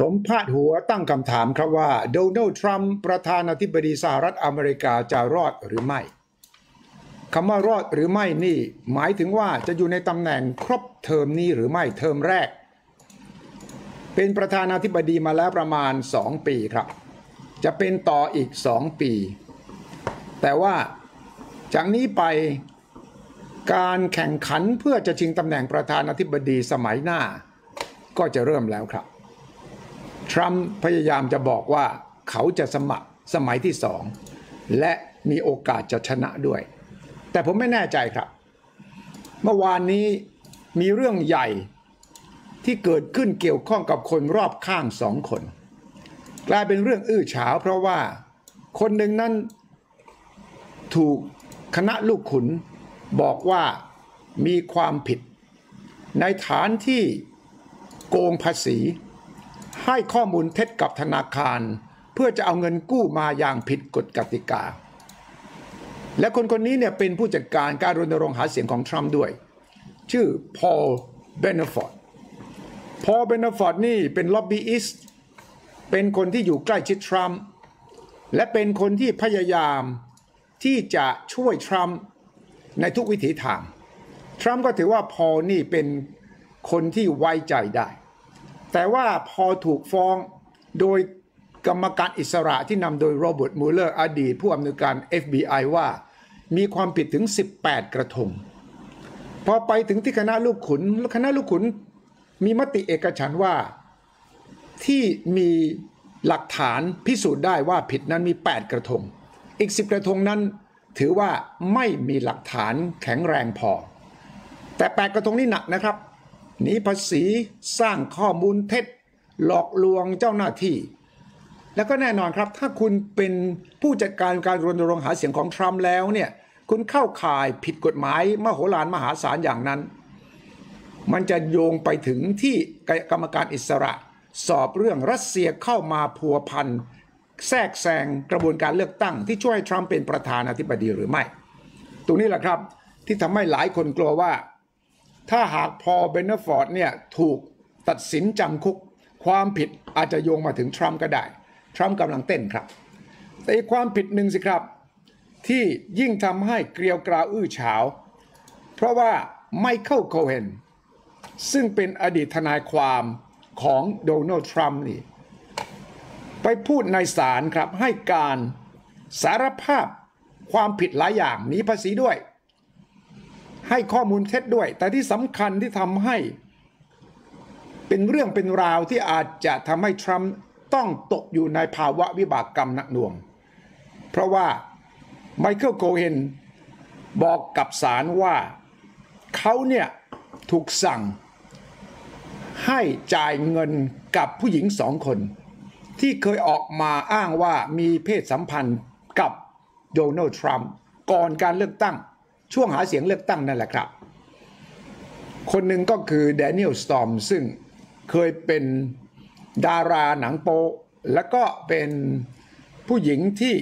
ผมพาดหัวตั้งคำถามครับว่าโดนัลด์ทรัมป์ประธานาธิบดีสหรัฐอเมริกาจะรอดหรือไม่คำว่ารอดหรือไม่นี่ หมายถึงว่าจะอยู่ในตำแหน่งครบเทอมนี้หรือไม่เทอมแรก เป็นประธานาธิบดีมาแล้วประมาณ 2 ปีครับ จะเป็นต่ออีก 2 ปี แต่ว่าจากนี้ไปการแข่งขันเพื่อจะชิงตำแหน่งประธานาธิบดีสมัยหน้า ก็จะเริ่มแล้วครับ ทรัมป์พยายามจะบอกว่าเขาจะสมัครสมัยที่สองและมีโอกาสจะชนะด้วย แต่ผมไม่แน่ใจครับ เมื่อวานนี้มีเรื่องใหญ่ที่เกิดขึ้นเกี่ยวข้องกับคนรอบข้างสองคน กลายเป็นเรื่องอื้อฉาวเพราะว่าคนหนึ่งนั้นถูกคณะลูกขุนบอกว่ามีความผิด ในฐานที่โกงภาษี ให้ข้อมูลเท็จกับธนาคาร เพื่อจะเอาเงินกู้มาอย่างผิดกฎกติกา และคนคนนี้เนี่ยเป็นผู้จัดการการรณรงค์หาเสียงของทรัมป์ด้วย ชื่อพอลเบนฟอร์ดพอลเบนฟอร์ดนี่เป็นล็อบบี้อิสต์เป็นคนที่อยู่ใกล้ชิดทรัมป์และเป็นคนที่พยายามที่จะช่วยทรัมป์ในทุกวิถีทาง ทรัมป์ก็ถือว่าพอนี่เป็นคนที่ไว้ใจได้ แต่ว่าพอถูกฟ้องโดยกรรมการอิสระที่นำโดยโรเบิร์ตมูเลอร์อดีตผู้อำนวยการ FBI ว่ามีความผิดถึง 18 กระทง พอไปถึงที่คณะลูกขุนคณะลูกขุนมีมติเอกฉันว่าที่มีหลักฐานพิสูจน์ได้ว่าผิดนั้นมี 8 กระทง อีก 10 กระทงนั้นถือว่าไม่มีหลักฐานแข็งแรงพอ แต่แปดกระทงนี้หนักนะครับ หนีภาษีสร้างข้อมูลเท็จ หลอกลวงเจ้าหน้าที่ แล้วก็แน่นอนครับ ถ้าคุณเป็นผู้จัดการการรณรงค์หาเสียงของทรัมป์แล้วเนี่ยคุณเข้าข่ายผิดกฎหมายมโหฬารมหาศาลอย่างนั้น มันจะโยงไปถึงที่กรรมการอิสระ สอบเรื่องรัสเซียเข้ามาพัวพันแทรกแซงกระบวนการเลือกตั้ง ที่ช่วยทรัมป์เป็นประธานาธิบดีหรือไม่ ตรงนี้แหละครับที่ทำให้หลายคนกลัวว่า ถ้าหากพอเบนเนฟอร์ดเนี่ยถูกตัดสินจำคุก ความผิดอาจจะโยงมาถึงทรัมป์ก็ได้ ทรัมป์กำลังเต้นครับ แต่อีกความผิดหนึ่งสิครับ ที่ยิ่งทำให้เกลียวกราวอื้อฉาว เพราะว่าไมเคิลโคเฮนซึ่งเป็นอดีตทนายความของโดนัลด์ทรัมป์นี่ไปพูดในศาลครับให้การสารภาพความผิดหลายอย่างหนีภาษีด้วย ให้ข้อมูลเท็จด้วย แต่ที่สำคัญที่ทำให้เป็นเรื่องเป็นราวที่อาจจะทำให้ทรัมป์ต้องตกอยู่ในภาวะวิบากกรรมนักหน่วง เพราะว่าไมเคิลโคเฮนบอกกับศาลว่าเขาเนี่ยถูกสั่งให้จ่ายเงินกับผู้หญิงสองคน ที่เคยออกมาอ้างว่ามีเพศสัมพันธ์กับโดนัลด์ทรัมป์ก่อนการเลือกตั้ง ช่วงหาเสียงเลือกตั้งนั่นแหละครับ คนหนึ่งก็คือแดเนียลสตอมซึ่งเคยเป็นดาราหนังโป และก็เป็นผู้หญิงที่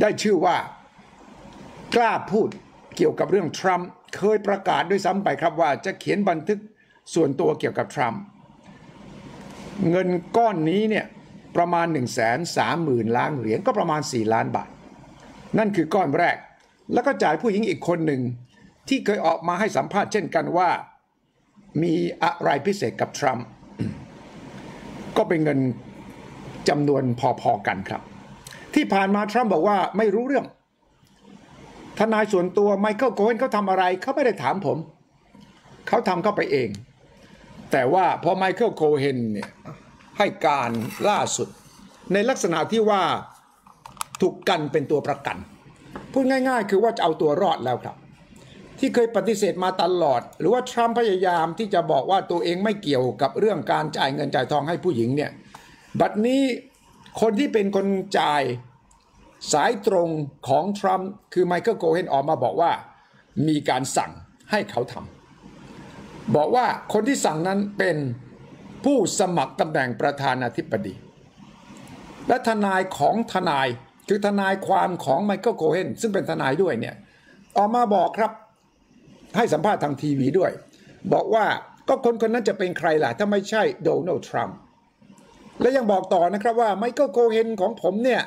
ได้ชื่อว่ากล้าพูดเกี่ยวกับเรื่องทรัมป์เคยประกาศด้วยซ้ำไปครับว่าจะเขียนบันทึกส่วนตัวเกี่ยวกับทรัมป์เงินก้อนนี้เนี่ยประมาณ1นึ่งแสนสามหมื่นล้านเหรียญก็ประมาณ 4 ล้านบาท นั่นคือก้อนแรก แล้วก็จ่ายผู้หญิงอีกคนหนึ่ง ที่เคยออกมาให้สัมภาษณ์เช่นกันว่า มีอะไรพิเศษกับทรัมป์ก็เป็นเงินจำนวนพอๆกันครับ ที่ผ่านมาทรัมป์บอกว่าไม่รู้เรื่อง ทนายส่วนตัวไมเคิลโกเฮนเขาทำอะไรเขาไม่ได้ถามผม เขาทำเข้าไปเอง แต่ว่าพอไมเคิลโกเฮนเนี่ยให้การล่าสุด ในลักษณะที่ว่าถูกกันเป็นตัวประกัน พูดง่าย ๆ คือว่าจะเอาตัวรอดแล้วครับ ที่เคยปฏิเสธมาตลอด หรือว่าทรัมป์พยายามที่จะบอกว่าตัวเองไม่เกี่ยวกับเรื่องการจ่ายเงินจ่ายทองให้ผู้หญิงเนี่ยบัดนี้คนที่เป็นคนจ่ายสายตรงของทรัมป์คือไมเคิลโกเฮนออกมาบอกว่ามีการสั่งให้เขาทำบอกว่าคนที่สั่งนั้นเป็นผู้สมัครตำแหน่งประธานาธิบดี และทนายของทนาย คือทนายความของไมเคิลโคเฮนซึ่งเป็นทนายด้วยเนี่ยออกมาบอกครับให้สัมภาษณ์ทางทีวีด้วย บอกว่าก็คนคนนั้นจะเป็นใครล่ะ ถ้าไม่ใช่โดนัลด์ทรัมป์และยังบอกต่อนะครับว่าไมเคิลโคเฮนของผมเนี่ย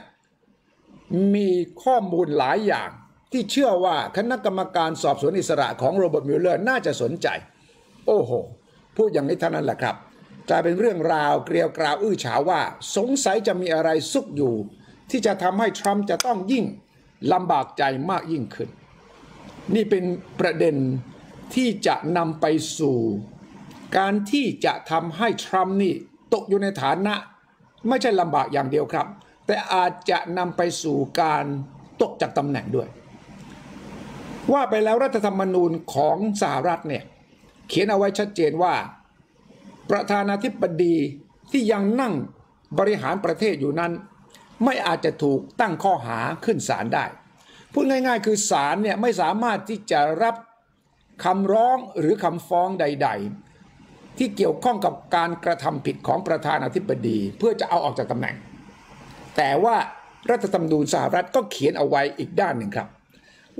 มีข้อมูลหลายอย่างที่เชื่อว่าคณะกรรมการสอบสวนอิสระของโรเบิร์ตมิลเลอร์น่าจะสนใจ โอ้โห พูดอย่างนี้เท่านั้นแหละครับกลายเป็นเรื่องราวเกลียวกราวอื้อฉาวว่า สงสัยจะมีอะไรซุกอยู่ ที่จะทำให้ทรัมป์จะต้องยิ่งลำบากใจมากยิ่งขึ้น นี่เป็นประเด็นที่จะนำไปสู่ การที่จะทำให้ทรัมป์นี่ตกอยู่ในฐานะ ไม่ใช่ลำบากอย่างเดียวครับ แต่อาจจะนำไปสู่การตกจากตำแหน่งด้วย ว่าไปแล้วรัฐธรรมนูญของสหรัฐเนี่ยเขียนเอาไว้ชัดเจนว่า ประธานาธิบดีที่ยังนั่งบริหารประเทศอยู่นั้น ไม่อาจจะถูกตั้งข้อหาขึ้นศาลได้ พูดง่าย ๆ คือศาลเนี่ยไม่สามารถที่จะรับคำร้องหรือคำฟ้องใด ๆ ที่เกี่ยวข้องกับการกระทำผิดของประธานาธิบดี เพื่อจะเอาออกจากตำแหน่ง แต่ว่ารัฐธรรมนูญสหรัฐก็เขียนเอาไว้อีกด้านหนึ่งครับ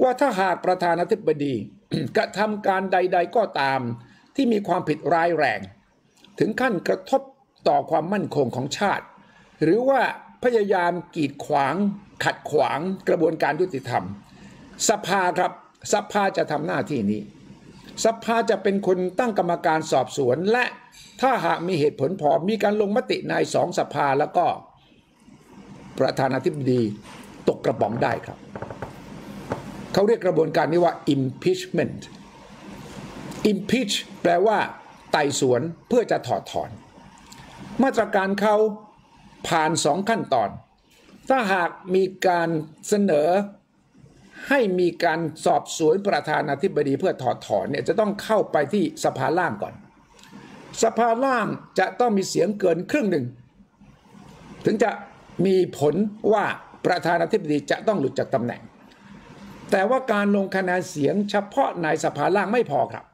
ว่าถ้าหากประธานาธิบดีกระทำการใด ๆ ก็ตามที่มีความผิดร้ายแรง ถึงขั้นกระทบต่อความมั่นคงของชาติ หรือว่า พยายามกีดขวาง ขัดขวางกระบวนการยุติธรรม สภาครับสภาจะทำหน้าที่นี้ สภาจะเป็นคนตั้งกรรมการสอบสวน และถ้าหากมีเหตุผลพอมีการลงมติในสองสภาแล้วก็ประธานาธิบดีตกกระป๋องได้ครับ เขาเรียกกระบวนการนี้ว่า impeachment impeach แปลว่าไต่สวนเพื่อจะถอดถอน มาตรการเขา ผ่านสองขั้นตอน ถ้าหากมีการเสนอให้มีการสอบสวนประธานาธิบดีเพื่อถอดถอนเนี่ยจะต้องเข้าไปที่สภาล่างก่อน สภาล่างจะต้องมีเสียงเกินครึ่งหนึ่ง ถึงจะมีผลว่าประธานาธิบดีจะต้องหลุดจากตำแหน่ง แต่ว่าการลงคะแนนเสียงเฉพาะในสภาล่างไม่พอครับ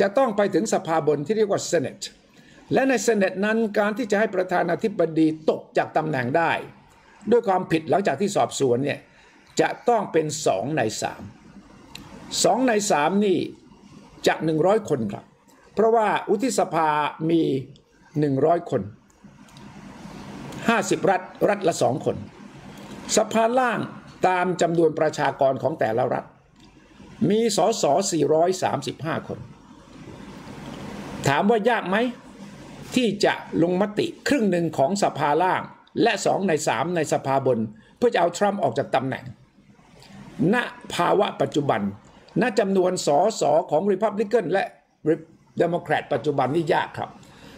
จะต้องไปถึงสภาบนที่เรียกว่า Senate และใน Senate นั้นการที่จะให้ประธานาธิบดีตกจากตำแหน่งได้ ด้วยความผิดหลังจากที่สอบสวนเนี่ยจะต้องเป็นสองในสามสองในสามนี่จาก 100 คนครับ เพราะว่าอุทิสภามี 100 คน 50 รัฐ รัฐละสองคน สภาล่างตามจำนวนประชากรของแต่ละรัฐ มีสส435 คน ถามว่ายากไหม ที่จะลงมติครึ่งหนึ่งของสภาล่าง และสองในสามในสภาบน เพื่อจะเอาทรัมป์ออกจากตำแหน่ง ณภาวะปัจจุบัน ณจำนวนสสของ Republican และ Democrat ปัจจุบันนี่ยากครับ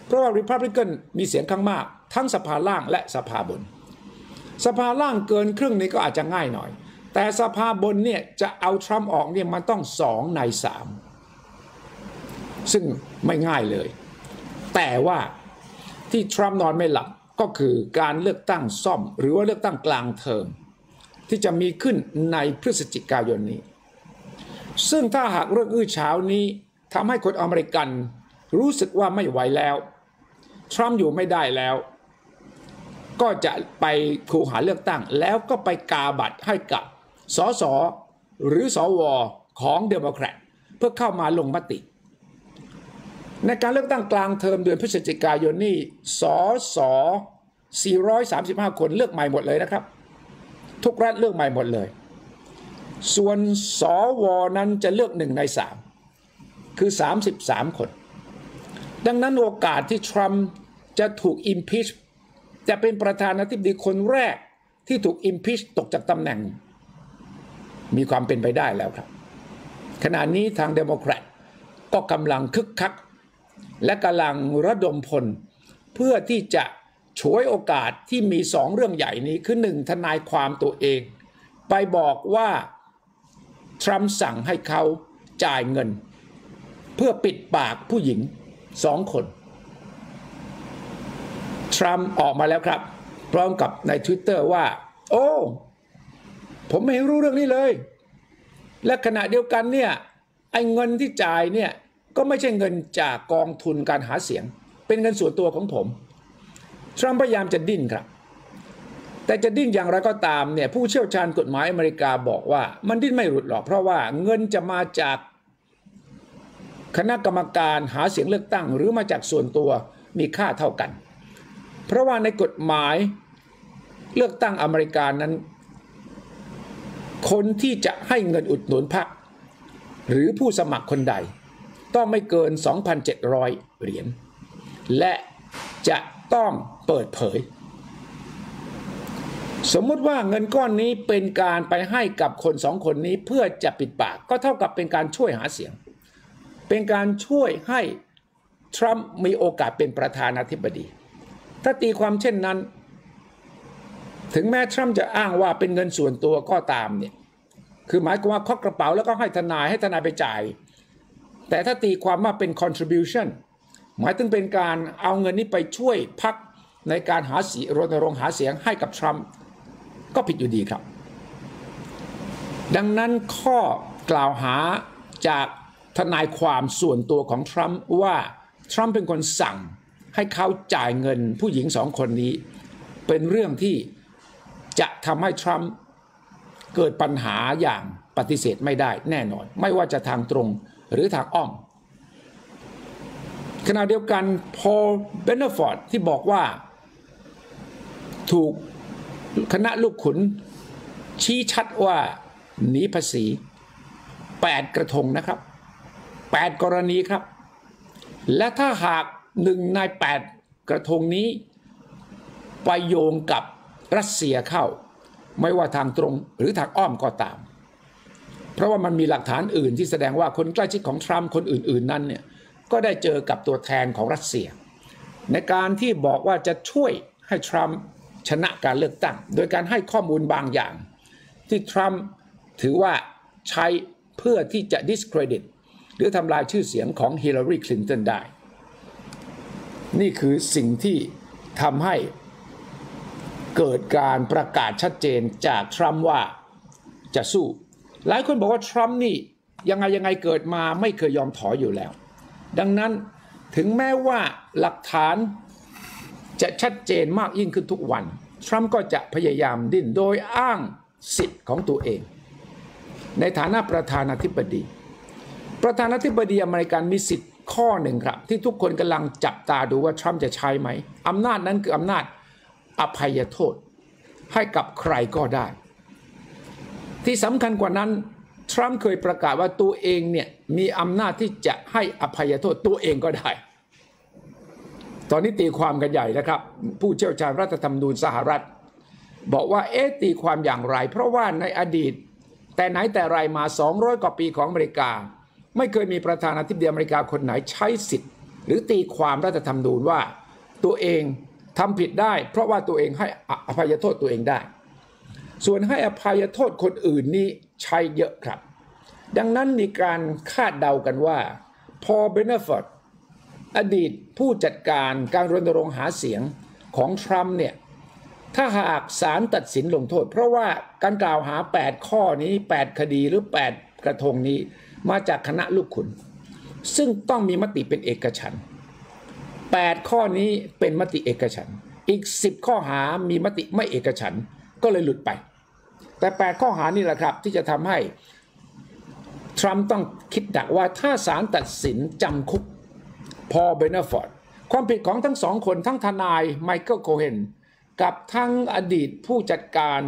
เพราะว่า Republican มีเสียงข้างมาก ทั้งสภาล่างและสภาบน สภาล่างเกินครึ่งนี้ก็อาจจะง่ายหน่อย แต่สภาบนเนี่ยจะเอาทรัมป์ออกเนี่ยมันต้องสองในสามซึ่งไม่ง่ายเลย แต่ว่าที่ทรัมป์นอนไม่หลับก็คือการเลือกตั้งซ่อม หรือว่าเลือกตั้งกลางเทอมที่จะมีขึ้นในพฤศจิกายนนี้ ซึ่งถ้าหากเรื่องอื้อเช้านี้ทำให้คนอเมริกันรู้สึกว่าไม่ไหวแล้วทรัมป์อยู่ไม่ได้แล้ว ก็จะไปคูหาเลือกตั้ง แล้วก็ไปกาบัตรให้กับสสหรือสวของเดโมแครตเพื่อเข้ามาลงมติ ในการเลือกตั้งกลางเทอมเดือนพฤศจิกายนนี่สส435 คนเลือกใหม่หมดเลยนะครับ ทุกรัฐเลือกใหม่หมดเลย ส่วนสวนั้นจะเลือกหนึ่งในสามคือ 33 คน ดังนั้นโอกาสที่ทรัมป์จะถูก impeach จะเป็นประธานาธิบดีคนแรกที่ถูก impeach ตกจากตำแหน่ง มีความเป็นไปได้แล้วครับ ขณะนี้ทางเดโมแครตก็กำลังคึกคัก และกำลังระดมพล เพื่อที่จะฉวยโอกาสที่มีสองเรื่องใหญ่นี้คือหนึ่งทนายความตัวเอง ไปบอกว่า ทรัมป์สั่งให้เขาจ่ายเงิน เพื่อปิดปากผู้หญิงสองคน ทรัมป์ออกมาแล้วครับ พร้อมกับใน Twitter ว่า โอ้ ผมไม่รู้เรื่องนี้เลย และขณะเดียวกันเนี่ยไอ้เงินที่จ่ายเนี่ย ก็ไม่ใช่เงินจากกองทุนการหาเสียง เป็นเงินส่วนตัวของผม ทรัมป์พยายามจะดิ้นครับ แต่จะดิ้นอย่างไรก็ตามเนี่ยผู้เชี่ยวชาญกฎหมายอเมริกาบอกว่ามันดิ้นไม่หลุดหรอกเพราะว่าเงินจะมาจากคณะกรรมการหาเสียงเลือกตั้ง หรือมาจากส่วนตัวมีค่าเท่ากัน เพราะว่าในกฎหมายเลือกตั้งอเมริกานั้น คนที่จะให้เงินอุดหนุนพรรคหรือผู้สมัครคนใด ต้องไม่เกิน 2,700 เหรียญ และจะต้องเปิดเผย สมมุติว่าเงินก้อนนี้เป็นการไปให้กับคนสองคนนี้เพื่อจะปิดปาก ก็เท่ากับเป็นการช่วยหาเสียง เป็นการช่วยให้ทรัมป์มีโอกาสเป็นประธานาธิบดี ถ้าตีความเช่นนั้น ถึงแม้ทรัมป์จะอ้างว่าเป็นเงินส่วนตัวก็ตามเนี่ย คือหมายความว่าเคาะกระเป๋าแล้วก็ให้ทนายให้ทนายไปจ่าย แต่ถ้าตีความว่าเป็น contribution หมายถึงเป็นการเอาเงินนี้ไปช่วยพักในการหาเสียงรณรงค์หาเสียงให้กับทรัมป์ก็ผิดอยู่ดีครับ ดังนั้นข้อกล่าวหาจากทนายความส่วนตัวของทรัมป์ว่าทรัมป์เป็นคนสั่งให้เขาจ่ายเงินผู้หญิงสองคนนี้ เป็นเรื่องที่จะทำให้ทรัมป์เกิดปัญหาอย่างปฏิเสธไม่ได้แน่นอน ไม่ว่าจะทางตรง หรือทางอ้อม ขณะเดียวกันพอเบนเนฟอร์ดที่บอกว่า ถูกคณะลูกขุน ชี้ชัดว่าหนีภาษี 8 กระทงนะครับ 8 กรณีครับ และถ้าหากหนึ่งใน 8 กระทงนี้ ไปโยงกับรัสเซียเข้า ไม่ว่าทางตรงหรือทางอ้อมก็ตาม เพราะว่ามันมีหลักฐานอื่นที่แสดงว่าคนใกล้ชิดของทรัมป์คนอื่น ๆ นั้นเนี่ยก็ได้เจอกับตัวแทนของรัสเซีย ในการที่บอกว่าจะช่วยให้ทรัมป์ชนะการเลือกตั้ง โดยการให้ข้อมูลบางอย่าง ที่ทรัมป์ถือว่าใช้เพื่อที่จะ discredit หรือทำลายชื่อเสียงของฮิลลารีคลินตันได้ นี่คือสิ่งที่ทำให้เกิดการประกาศชัดเจนจากทรัมป์ว่าจะสู้ หลายคนบอกว่าทรัมป์นี่ยังไงยังไงเกิดมาไม่เคยยอมถอยอยู่แล้ว ดังนั้นถึงแม้ว่าหลักฐานจะชัดเจนมากยิ่งขึ้นทุกวัน ทรัมป์ก็จะพยายามดิ้นโดยอ้างสิทธิ์ของตัวเอง ในฐานะประธานาธิบดี ประธานาธิบดีอเมริกันมีสิทธิ์ข้อหนึ่งครับ ที่ทุกคนกำลังจับตาดูว่าทรัมป์จะใช้ไหมอำนาจนั้นคืออำนาจอภัยโทษให้กับใครก็ได้ ที่สำคัญกว่านั้น ทรัมป์เคยประกาศว่าตัวเองเนี่ยมีอำนาจที่จะให้อภัยโทษตัวเองก็ได้ ตอนนี้ตีความกันใหญ่นะครับ ผู้เชี่ยวชาญรัฐธรรมนูญสหรัฐ บอกว่าเอ๊ะตีความอย่างไร เพราะว่าในอดีต แต่ไหนแต่ไรมา 200 กว่าปีของอเมริกา ไม่เคยมีประธานาธิบดีอเมริกาคนไหนใช้สิทธิ์ หรือตีความรัฐธรรมนูญว่าตัวเองทำผิดได้ เพราะว่าตัวเองให้อภัยโทษตัวเองได้ ส่วนให้อภัยโทษคนอื่นนี่ใช้เยอะครับ ดังนั้นมีการคาดเดากันว่าพอเบเนฟอร์ดอดีตผู้จัดการการรณรงค์หาเสียงของทรัมป์เนี่ยถ้าหากศาลตัดสินลงโทษ เพราะว่าการกล่าวหา 8 ข้อนี้ 8 คดีหรือ 8 กระทงนี้มาจากคณะลูกขุน ซึ่งต้องมีมติเป็นเอกฉันท์8ข้อนี้เป็นมติเอกฉันท์อีก 10 ข้อหามีมติไม่เอกฉันท์ก็เลยหลุดไป แต่ 8 ข้อหานี่แหละครับ ที่จะทำให้ ทรัมป์ต้องคิดดักว่าถ้าศาลตัดสินจำคุกพอเบนฟอร์ดความผิดของทั้งสองคนทั้งทนายไมเคิลโคเฮนกับทั้งอดีตผู้จัดการ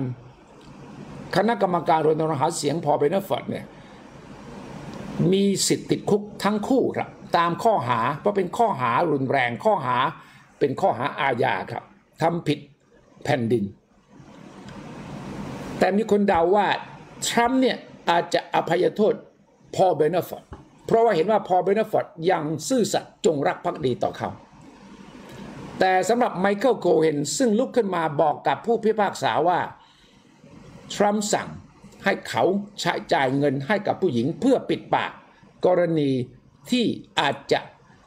คณะกรรมการรณรงค์หาเสียงพอเบนฟอร์ดเนี่ยมีสิทธิ์ติดคุกทั้งคู่ครับ ตามข้อหาเพราะเป็นข้อหารุนแรงข้อหาเป็นข้อหาอาญาครับทำผิดแผ่นดิน แต่มีคนเดาว่า ทรัมป์เนี่ยอาจจะอภัยโทษพอเบนฟอร์ดเพราะว่าเห็นว่าพอเบนฟอร์ดยังซื่อสัตย์จงรักภักดีต่อเขา แต่สำหรับไมเคิลโคเฮนซึ่งลุกขึ้นมาบอกกับผู้พิพากษาว่า ทรัมป์สั่งให้เขาใช้จ่ายเงินให้กับผู้หญิงเพื่อปิดปาก กรณีที่อาจจะ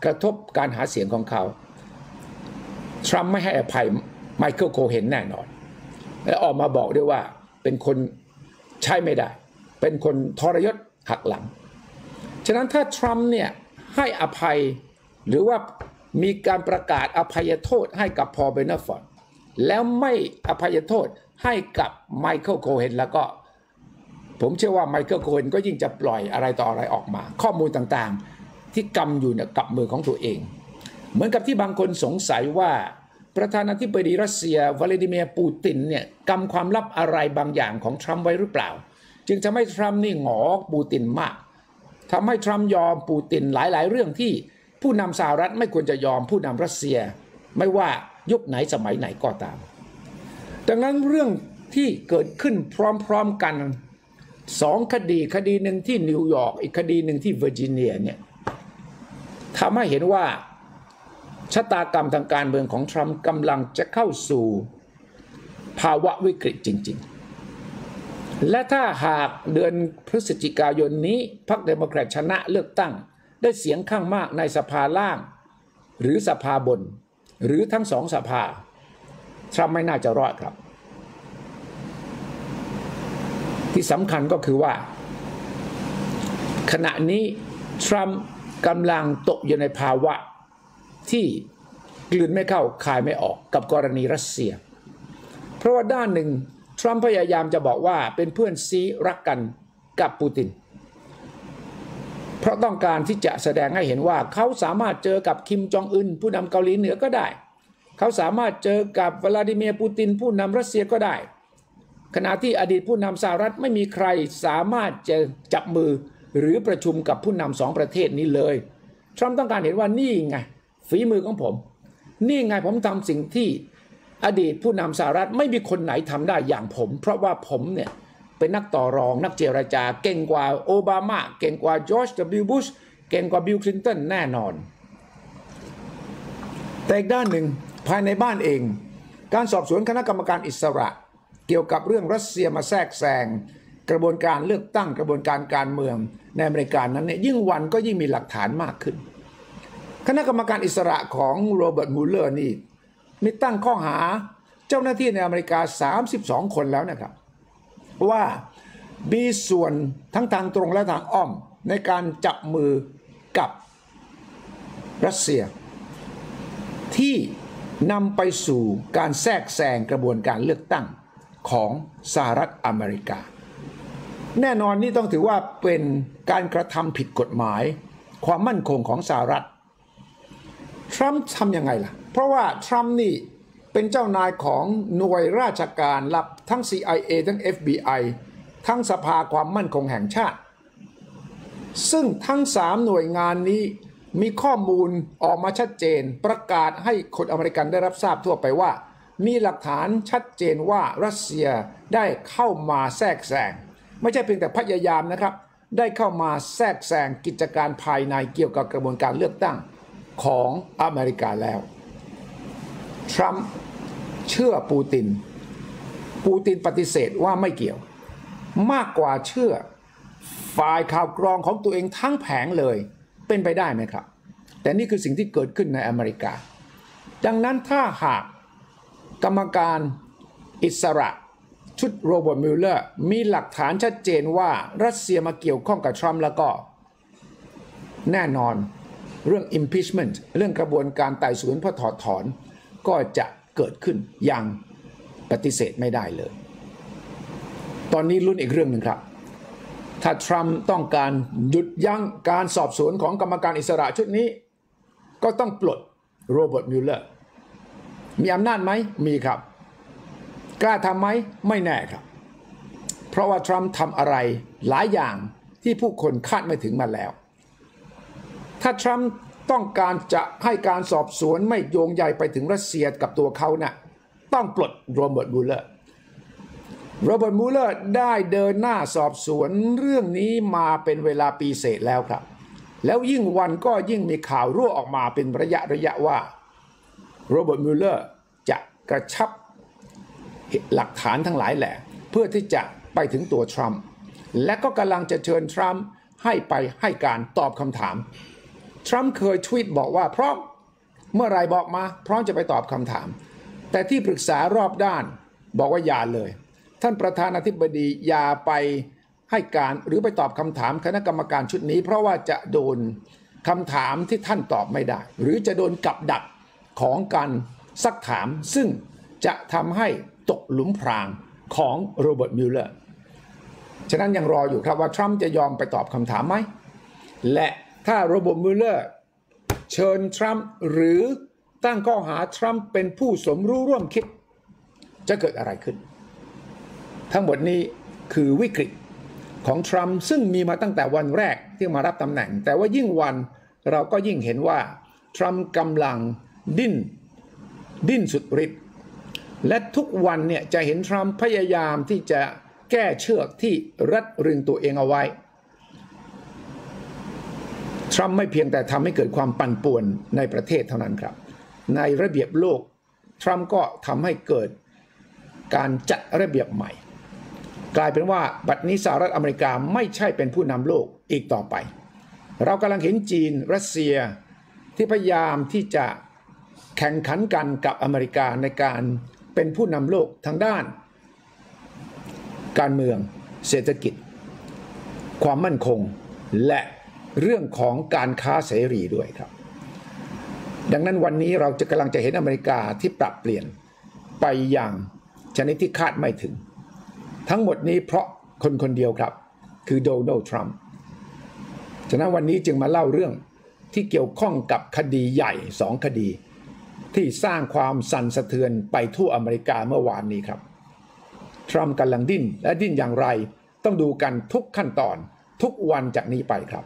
กระทบการหาเสียงของเขา ทรัมป์ไม่ให้อภัยไมเคิลโคเฮนแน่นอน และออกมาบอกด้วยว่า เป็นคนใช้ไม่ได้ เป็นคนทรยศหักหลัง ฉะนั้นถ้าทรัมป์เนี่ยให้อภัยหรือว่ามีการประกาศอภัยโทษให้กับพอเบนฟอร์ดแล้วไม่อภัยโทษให้กับไมเคิลโคเฮนแล้วก็ ผมเชื่อว่าไมเคิลโคเฮนก็ยิ่งจะปล่อยอะไรต่ออะไรออกมา ข้อมูลต่างๆ ที่กำอยู่เนี่ยกับมือของตัวเอง เหมือนกับที่บางคนสงสัยว่า ประธานาธิบดีรัสเซียวลาดิเมียร์ปูตินเนี่ยกำความลับอะไรบางอย่างของทรัมป์ไว้หรือเปล่า จึงทำให้ทรัมป์นี่หงอปูตินมากทำให้ทรัมป์ยอมปูตินหลาย ๆ เรื่องที่ผู้นำสหรัฐไม่ควรจะยอมผู้นำรัสเซีย ไม่ว่ายุคไหนสมัยไหนก็ตาม ดังนั้นเรื่องที่เกิดขึ้นพร้อม ๆ กันสองคดีคดีหนึ่งที่นิวยอร์กอีกคดีหนึ่งที่เวอร์จิเนียเนี่ยทำให้เห็นว่า ชะตากรรมทางการเมืองของทรัมป์กำลังจะเข้าสู่ภาวะวิกฤตจริง ๆ และถ้าหากเดือนพฤศจิกายนนี้พรรคเดโมแครตชนะเลือกตั้ง ได้เสียงข้างมากในสภาล่าง หรือสภาบน หรือทั้งสองสภา ทรัมป์ไม่น่าจะรอดครับ ที่สำคัญก็คือว่า ขณะนี้ทรัมป์กำลังตกอยู่ในภาวะ ที่กลืนไม่เข้าคายไม่ออกกับกรณีรัสเซีย เพราะว่าด้านหนึ่งทรัมป์พยายามจะบอกว่าเป็นเพื่อนซีรักกันกับปูติน เพราะต้องการที่จะแสดงให้เห็นว่าเขาสามารถเจอกับคิมจองอึนผู้นำเกาหลีเหนือก็ได้ เขาสามารถเจอกับวลาดิเมียร์ปูตินผู้นำรัสเซียก็ได้ ขณะที่อดีตผู้นำสหรัฐไม่มีใครสามารถจะจับมือหรือประชุมกับผู้นำสองประเทศนี้เลย ทรัมป์ต้องการเห็นว่านี่ไง ฝีมือของผม นี่ไงผมทำสิ่งที่อดีตผู้นำสหรัฐไม่มีคนไหนทำได้อย่างผม เพราะว่าผมเนี่ยเป็นนักต่อรองนักเจรจา เก่งกว่าโอบามา เก่งกว่าจอร์จดับบิลบุชเก่งกว่าบิลคลินตันแน่นอน แต่อีกด้านหนึ่งภายในบ้านเอง การสอบสวนคณะกรรมการอิสระ เกี่ยวกับเรื่องรัสเซียมาแทรกแซงกระบวนการเลือกตั้งกระบวนการการเมืองในอเมริกานั้นเนี่ยยิ่งวันก็ยิ่งมีหลักฐานมากขึ้น คณะกรรมการอิสระของโรเบิร์ตมูลเลอร์นี่มีตั้งข้อหาเจ้าหน้าที่ในอเมริกา 32 คนแล้วนะครับ ว่ามีส่วนทั้งทางตรงและทางอ้อมในการจับมือกับรัสเซีย ที่นำไปสู่การแทรกแซงกระบวนการเลือกตั้งของสหรัฐอเมริกา แน่นอนนี่ต้องถือว่าเป็นการกระทำผิดกฎหมาย ความมั่นคงของสหรัฐ ทรัมป์ทำยังไงล่ะ เพราะว่าทรัมป์นี่เป็นเจ้านายของหน่วยราชการลับทั้ง CIA ทั้ง FBI ทั้งสภาความมั่นคงแห่งชาติ ซึ่งทั้งสามหน่วยงานนี้มีข้อมูลออกมาชัดเจน ประกาศให้คนอเมริกันได้รับทราบทั่วไปว่า มีหลักฐานชัดเจนว่ารัสเซียได้เข้ามาแทรกแซงไม่ใช่เพียงแต่พยายามนะครับ ได้เข้ามาแทรกแซงกิจการภายในเกี่ยวกับกระบวนการเลือกตั้ง ของอเมริกาแล้ว ทรัมป์เชื่อปูติน ปูตินปฏิเสธว่าไม่เกี่ยว มากกว่าเชื่อฝ่ายข่าวกรองของตัวเองทั้งแผงเลยเป็นไปได้ไหมครับ แต่นี่คือสิ่งที่เกิดขึ้นในอเมริกา ดังนั้นถ้าหากกรรมการอิสระชุดโรเบิร์ตมิลเลอร์มีหลักฐานชัดเจนว่ารัสเซียมาเกี่ยวข้องกับทรัมป์แล้วก็ แน่นอน เรื่อง impeachment เรื่องกระบวนการไต่สวนเพื่อถอดถอนก็จะเกิดขึ้นอย่างปฏิเสธไม่ได้เลย ตอนนี้ลุ้นอีกเรื่องหนึ่งครับ ถ้าทรัมป์ต้องการหยุดยั้งการสอบสวนของกรรมการอิสระชุดนี้ ก็ต้องปลดโรเบิร์ตมิลเลอร์มีอำนาจไหมมีครับ กล้าทำไหมไม่แน่ครับ เพราะว่าทรัมป์ทำอะไรหลายอย่างที่ผู้คนคาดไม่ถึงมาแล้ว ถ้าทรัมป์ต้องการจะให้การสอบสวนไม่โยงใยไปถึงรัสเซียกับตัวเขานะ่ะต้องปลดโรเบิร์ตมูลเลอร์โรเบิร์ตมูลเลอร์ได้เดินหน้าสอบสวนเรื่องนี้มาเป็นเวลาปีเศษแล้วครับ แล้วยิ่งวันก็ยิ่งมีข่าวรั่วออกมาเป็นระยะระยะว่าโรเบิร์ตมูลเลอร์จะกระชับหลักฐานทั้งหลายแหละ เพื่อที่จะไปถึงตัวทรัมป์และก็กำลังจะเชิญทรัมป์ให้ไปให้การตอบคำถาม ทรัมป์เคยทวีตบอกว่าพร้อมเมื่อไรบอกมา พร้อมจะไปตอบคำถาม แต่ที่ปรึกษารอบด้านบอกว่าอย่าเลย ท่านประธานาธิบดีอย่าไปให้การหรือไปตอบคำถามคณะกรรมการชุดนี้ เพราะว่าจะโดนคำถามที่ท่านตอบไม่ได้ หรือจะโดนกับดักของการซักถาม ซึ่งจะทำให้ตกหลุมพรางของโรเบิร์ตมิลเลอร์ ฉะนั้นยังรออยู่ครับว่าทรัมป์จะยอมไปตอบคำถามไหม และ ถ้าโรเบิร์ตมิลเลอร์เชิญทรัมป์หรือตั้งข้อหาทรัมป์เป็นผู้สมรู้ร่วมคิด จะเกิดอะไรขึ้น ทั้งหมดนี้คือวิกฤตของทรัมป์ซึ่งมีมาตั้งแต่วันแรกที่มารับตำแหน่ง แต่ว่ายิ่งวันเราก็ยิ่งเห็นว่า ทรัมป์กำลังดิ้น ดิ้นสุดฤทธิ์และทุกวันเนี่ยจะเห็นทรัมป์พยายามที่จะแก้เชือกที่รัดรึงตัวเองเอาไว้ ทรัมป์ไม่เพียงแต่ทำให้เกิดความปั่นป่วนในประเทศเท่านั้นครับ ในระเบียบโลก ทรัมป์ก็ทำให้เกิดการจัดระเบียบใหม่ กลายเป็นว่าบัดนี้สหรัฐอเมริกาไม่ใช่เป็นผู้นำโลกอีกต่อไป เรากำลังเห็นจีนรัสเซียที่พยายามที่จะแข่งขันกันกับอเมริกาในการเป็นผู้นำโลกทางด้าน การเมือง เศรษฐกิจ ความมั่นคงและ เรื่องของการค้าเสรีด้วยครับ ดังนั้นวันนี้เราจะกำลังจะเห็นอเมริกาที่ปรับเปลี่ยนไปอย่างชนิดที่คาดไม่ถึง ทั้งหมดนี้เพราะคนคนเดียวครับ คือโดนัลด์ทรัมป์ฉะนั้นวันนี้จึงมาเล่าเรื่องที่เกี่ยวข้องกับคดีใหญ่สองคดี ที่สร้างความสั่นสะเทือนไปทั่วอเมริกาเมื่อวานนี้ครับ ทรัมป์กำลังดิ้นและดิ้นอย่างไร ต้องดูกันทุกขั้นตอนทุกวันจากนี้ไปครับ